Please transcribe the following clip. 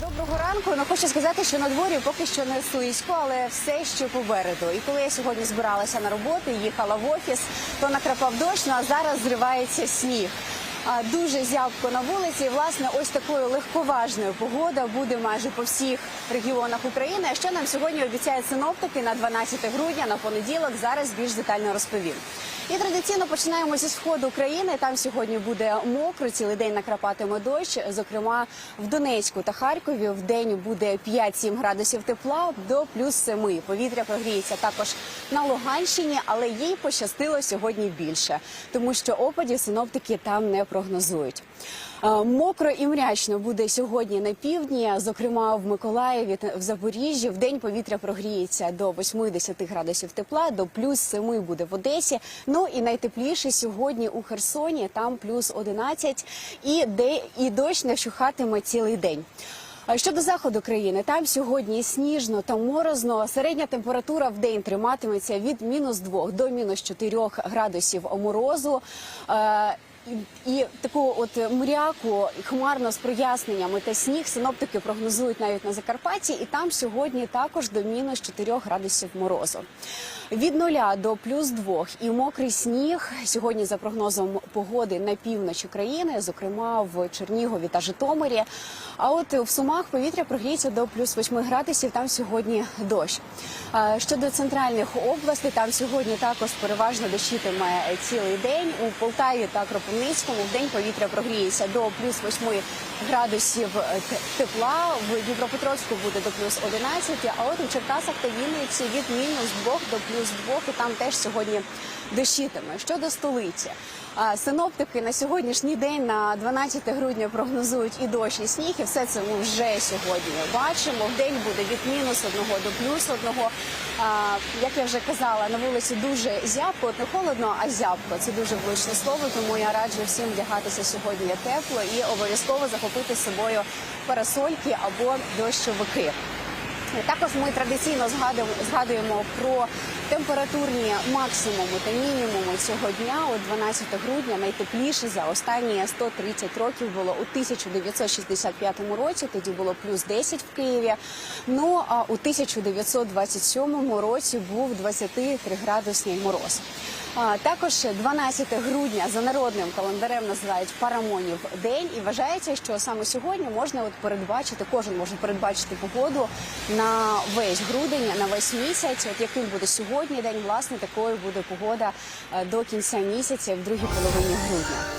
Доброго ранку. Ну хочу сказати, що на дворі поки що не слизько, але все ще попереду. І коли я сьогодні збиралася на роботу, їхала в офіс, то накрапав дощ, ну а зараз зривається сніг. Дуже зябко на вулиці. Власне, ось такою легковажною погода буде майже по всіх регіонах України. А що нам сьогодні обіцяють синоптики на 12 грудня на понеділок? Зараз більш детально розповім. І традиційно починаємо зі сходу України. Там сьогодні буде мокро, цілий день накрапатиме дощ. Зокрема, в Донецьку та Харкові в день буде 5-7 градусів тепла до плюс 7. Повітря прогріється також на Луганщині, але їй пощастило сьогодні більше, тому що опадів синоптики там не прогнозують. Е, Мокро і мрячно буде сьогодні на півдні, зокрема в Миколаєві та в Запоріжжі. В день повітря прогріється до 80 градусів тепла, до плюс 7 буде в Одесі. Ну і найтепліше сьогодні у Херсоні, там плюс 11, і, де, і дощ не вщухатиме цілий день. Щодо заходу країни, там сьогодні сніжно та морозно. Середня температура в день триматиметься від мінус 2 до мінус 4 градусів морозу. І- таку от мряку хмарно з проясненнями та сніг синоптики прогнозують навіть на Закарпатті, і там сьогодні також до мінус 4 градусів морозу. Від нуля до плюс двох і мокрий сніг сьогодні за прогнозом погоди на півночі країни, зокрема в Чернігові та Житомирі. А от в Сумах повітря прогріється до плюс 8 градусів. Там сьогодні дощ. Щодо центральних областей, там сьогодні також переважно дощитиме цілий день. У Полтаві та Кропивницькому в день повітря прогріється до плюс 8 градусів е, тепла. В Дніпропетровську буде до плюс 11, а от у Черкасах та Вінниці від мінус 2 до плюс 2, і там теж сьогодні дощитиме. Щодо столиці. Синоптики на сьогоднішній день, на 12 грудня, прогнозують і дощ, і сніг, і все це ми вже сьогодні бачимо. В день буде від мінус одного до плюс одного. Як я вже казала, на вулиці дуже зябко, не холодно, а зябко. Це дуже влучне слово, тому я раджу всім вдягатися сьогодні тепло і обов'язково захопити з собою парасольки або дощовики. Також ми традиційно згадуємо, згадуємо про температурні максимуми та мінімуми цього дня. От 12 грудня найтепліше за останні 130 років було у 1965 році. Тоді було плюс 10 в Києві. Ну а у 1927 році був 23 градусний мороз. Також 12 грудня за народним календарем називають Парамонів день, і вважається, що саме сьогодні можна от передбачити, кожен може передбачити погоду на весь грудень, на весь місяць. От яким буде сьогодні день, власне, такою буде погода е, до кінця місяця в другій половині грудня.